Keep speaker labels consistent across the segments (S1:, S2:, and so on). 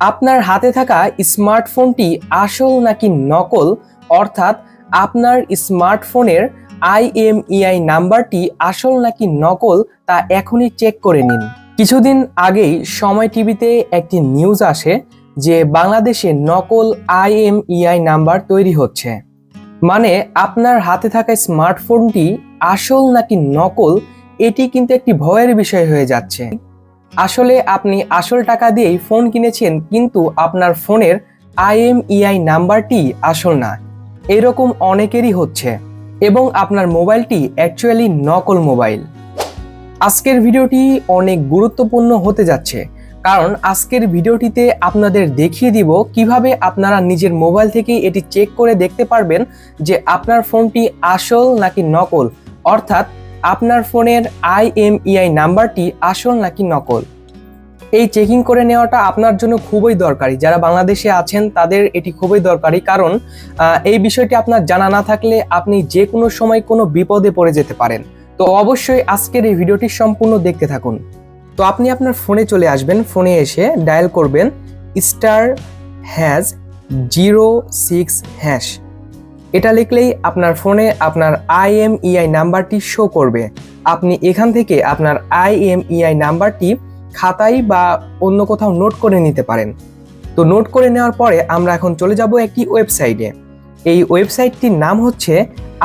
S1: আপনার হাতে থাকা স্মার্টফোনটি আসল নাকি নকল? অর্থাৎ আপনার স্মার্টফোনের আইএমইআই নাম্বারটি আসল নাকি নকল তা এখনই চেক করে নিন। কিছুদিন আগেই সময় টিভিতে একটি নিউজ আসে যে বাংলাদেশে নকল আইএমইআই নাম্বার তৈরি হচ্ছে। মানে আপনার হাতে থাকা স্মার্টফোনটি আসল নাকি নকল, এটি কিন্তু একটি ভয়ের বিষয় হয়ে যাচ্ছে। আসলে আপনি আসল টাকা দিয়েই ফোন কিনেছেন, কিন্তু আপনার ফোনের আইএমইআই নাম্বারটি আসল না। এরকম অনেকেরই হচ্ছে এবং আপনার মোবাইলটি অ্যাকচুয়ালি নকল মোবাইল। আজকের ভিডিওটি অনেক গুরুত্বপূর্ণ হতে যাচ্ছে, কারণ আজকের ভিডিওটিতে আপনাদের দেখিয়ে দিব কীভাবে আপনারা নিজের মোবাইল থেকে এটি চেক করে দেখতে পারবেন যে আপনার ফোনটি আসল নাকি নকল। অর্থাৎ আপনার ফোনের আইএমইআই নাম্বারটি আসল নাকি নকল? এই চেকিং করে নেওয়াটা আপনার জন্য খুবই দরকারি। যারা বাংলাদেশে আছেন, তাদের এটি খুবই দরকারি। কারণ এই বিষয়টি আপনার জানা না থাকলে আপনি যে কোনো সময় কোনো বিপদে পড়ে যেতে পারেন। তো অবশ্যই আজকের এই ভিডিওটি সম্পূর্ণ দেখতে থাকুন। তো আপনি আপনার ফোনে চলে আসবেন, ফোনে এসে ডায়াল করবেন star hash zero six hash এটা লিখলেই আপনার ফোনে আপনার আইএমইআই নাম্বারটি শো করবে। আপনি এখান থেকে আপনার আইএমইআই নাম্বারটি খাতায় বা অন্য কোথাও নোট করে নিতে পারেন। তো নোট করে নেওয়ার পরে আমরা এখন চলে যাব একটি ওয়েবসাইটে এই ওয়েবসাইটটির নাম হচ্ছে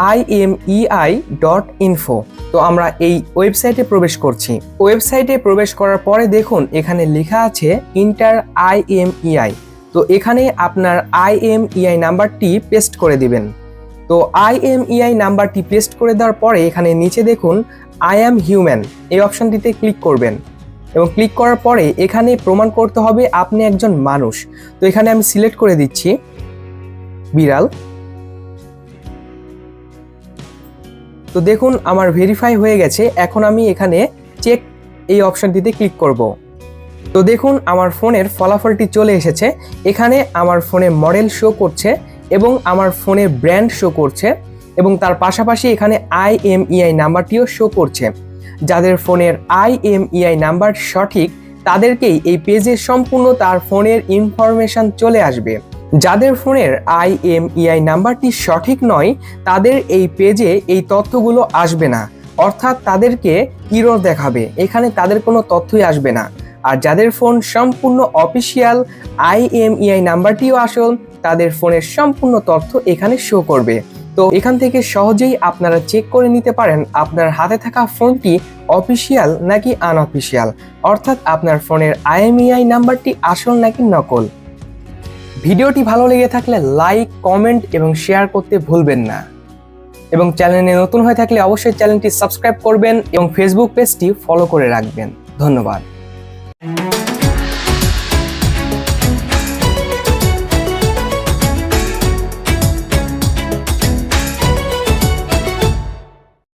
S1: আইএমইআই ডট ইনফো তো আমরা এই ওয়েবসাইটে প্রবেশ করছি। ওয়েবসাইটে প্রবেশ করার পরে দেখুন, এখানে লেখা আছে ইন্টার আইএমইআই তো এখানে আপনার আইএমইআই নাম্বারটি পেস্ট করে দিবেন। তো আইএমইআই নাম্বারটি পেস্ট করে দেওয়ার পরে এখানে নিচে দেখুন আই অ্যাম হিউম্যান এই অপশনটিতে ক্লিক করবেন। এবং ক্লিক করার পরে এখানে প্রমাণ করতে হবে আপনি একজন মানুষ। তো এখানে আমি সিলেক্ট করে দিচ্ছি। বিড়াল। তো দেখুন, আমার ভেরিফাই হয়ে গেছে। এখন আমি এখানে চেক এই অপশানটিতে ক্লিক করব। তো দেখুন, আমার ফোনের ফলাফলটি চলে এসেছে। এখানে আমার ফোনে মডেল শো করছে। এবং আমার ফোনের ব্র্যান্ড শো করছে এবং তার পাশাপাশি এখানে আইএমইআই নাম্বারটিও শো করছে। যাদের ফোনের আইএমইআই নাম্বার সঠিক, তাদেরকেই এই পেজে সম্পূর্ণ তার ফোনের ইনফরমেশন চলে আসবে। যাদের ফোনের আইএমইআই নাম্বারটি সঠিক নয়, তাদের এই পেজে এই তথ্যগুলো আসবে না। অর্থাৎ তাদেরকে ইরর দেখাবে। এখানে তাদের কোনো তথ্যই আসবে না। আর যাদের ফোন সম্পূর্ণ অফিসিয়াল আইএমইআই নাম্বারটিও আসল, তাদের ফোনের সম্পূর্ণ তথ্য এখানে শো করবে। তো এখান থেকে সহজেই আপনারা চেক করে নিতে পারেন আপনার হাতে থাকা ফোনটি অফিসিয়াল নাকি আনঅফিসিয়াল অর্থাৎ আপনার ফোনের আইএমইআই নাম্বারটি আসল নাকি নকল। ভিডিওটি ভালো লেগে থাকলে লাইক, কমেন্ট এবং শেয়ার করতে ভুলবেন না। এবং চ্যানেলে নতুন হয়ে থাকলে অবশ্যই চ্যানেলটি সাবস্ক্রাইব করবেন এবং ফেসবুক পেজটি ফলো করে রাখবেন। ধন্যবাদ।